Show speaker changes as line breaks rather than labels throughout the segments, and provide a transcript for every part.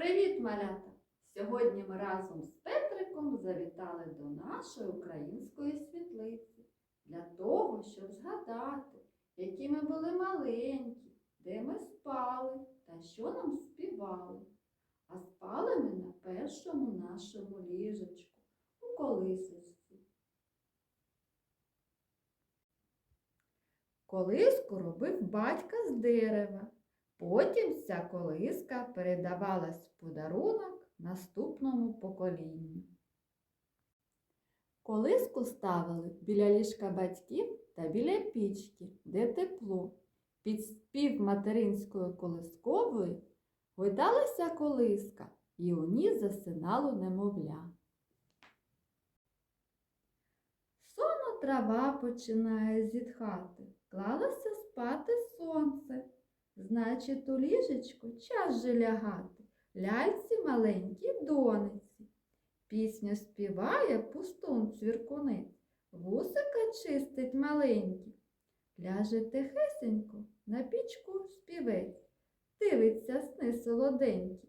Привіт, малята! Сьогодні ми разом з Петриком завітали до нашої української світлиці для того, щоб згадати, які ми були маленькі, де ми спали та що нам співали. А спали ми на першому нашому ліжечку у колисочці. Колиску робив батька з дерева. Потім ця колиска передавалась в подарунок наступному поколінню. Колиску ставили біля ліжка батьків та біля пічки, де тепло. Під спів материнської колискової гойдалася колиска, і у ній засинало немовля. Соно трава починає зітхати, клалося спати сонце. Значить, у ліжечку час же лягати, ляльці маленькій дониці. Пісню співає пустун цвіркунець, вусика чистить маленький. Ляже тихесенько на пічку співець, дивиться сни солоденькі.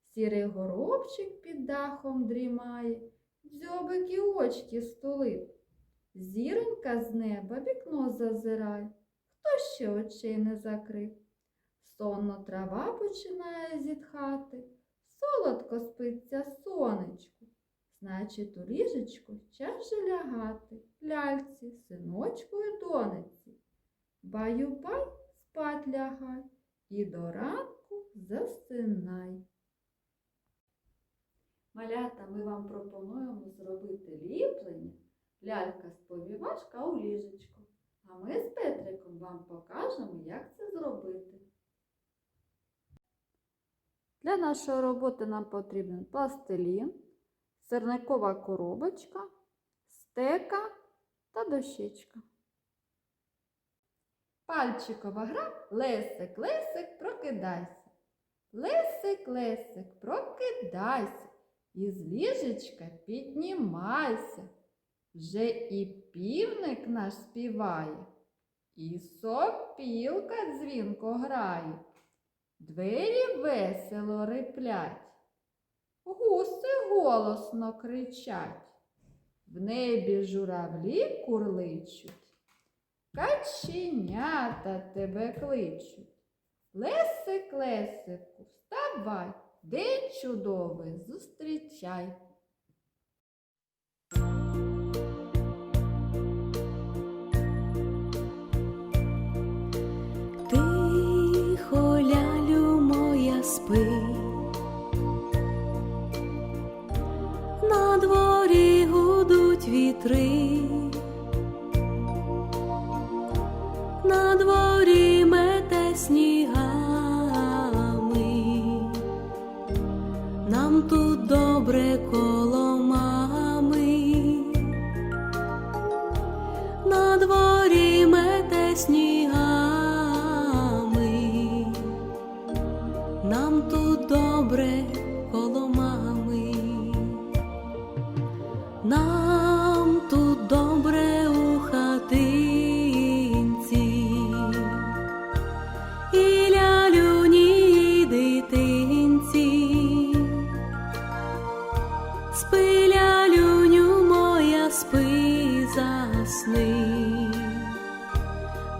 Сірий горобчик під дахом дрімає, дзьобики очки стулив. Зіронька з неба вікно зазирає, хто ще очей не закрив. Сонно трава починає зітхати, солодко спиться сонечку. Значить, у ліжечку час же лягати, ляльці, синочку і донеці. Баю-бай, спать лягай і до ранку засинай. Малята, ми вам пропонуємо зробити ліплення лялька-сповівашка у ліжечку. А ми з Петриком вам покажемо, як це зробити. Для нашої роботи нам потрібен пластилін, сирникова коробочка, стека та дощечка. Пальчикова гра Лесик, Лесик, прокидайся. Лесик, Лесик, прокидайся, із ліжечка піднімайся. Вже і півник наш співає, і сопілка дзвінко грає. Двері весело риплять, гуси голосно кричать, в небі журавлі курличуть, каченята тебе кличуть. Лесик, лесику, вставай, день чудовий зустрічай.
Вітри, на дворі мете снігами, нам тут добре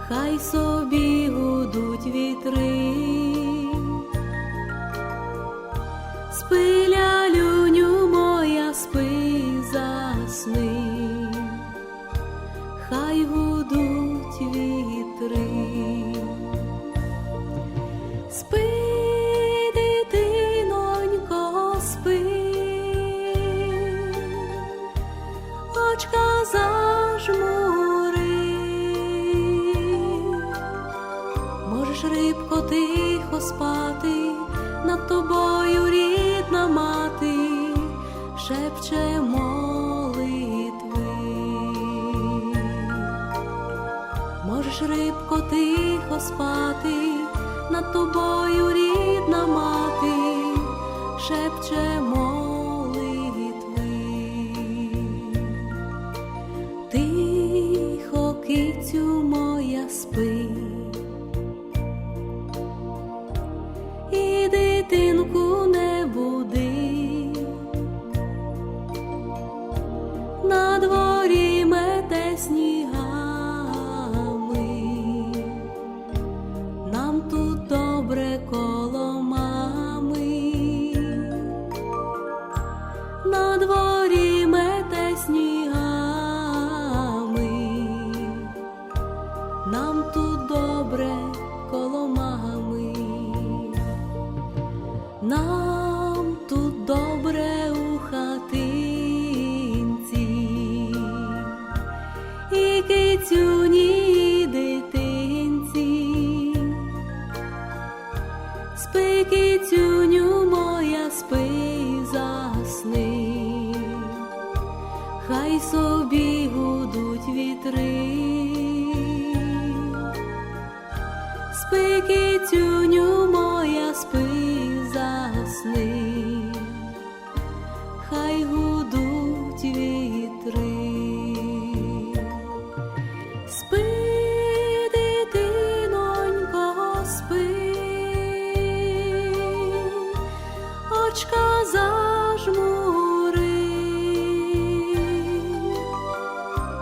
хай собі гудуть вітри. Спи, спати, над тобою рідна мати. Шепче молитви. Можеш рибко тихо спати, над тобою І спи кицюню моя, спи засни, хай собі гудуть вітри. Спи, кицюню моя, спи, засни, очка зажмури.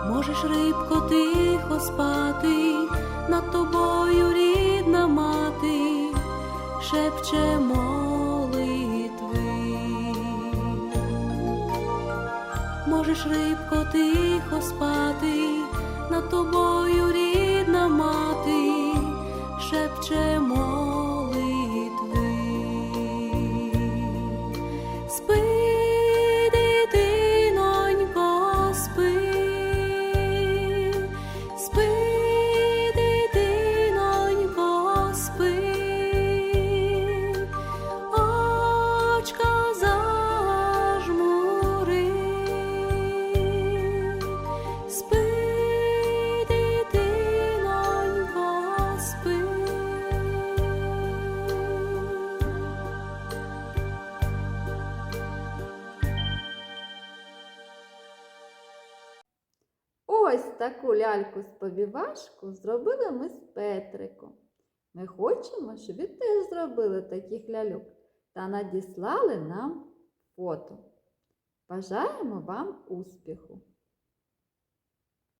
Можеш рибко тихо спати, над тобою рідна мати, шепче молитви. Можеш рибко тихо спати, над тобою рідна мати,
таку ляльку-спобівашку зробили ми з Петриком. Ми хочемо, щоб ви теж зробили таких ляльок та надіслали нам фото. Бажаємо вам успіху!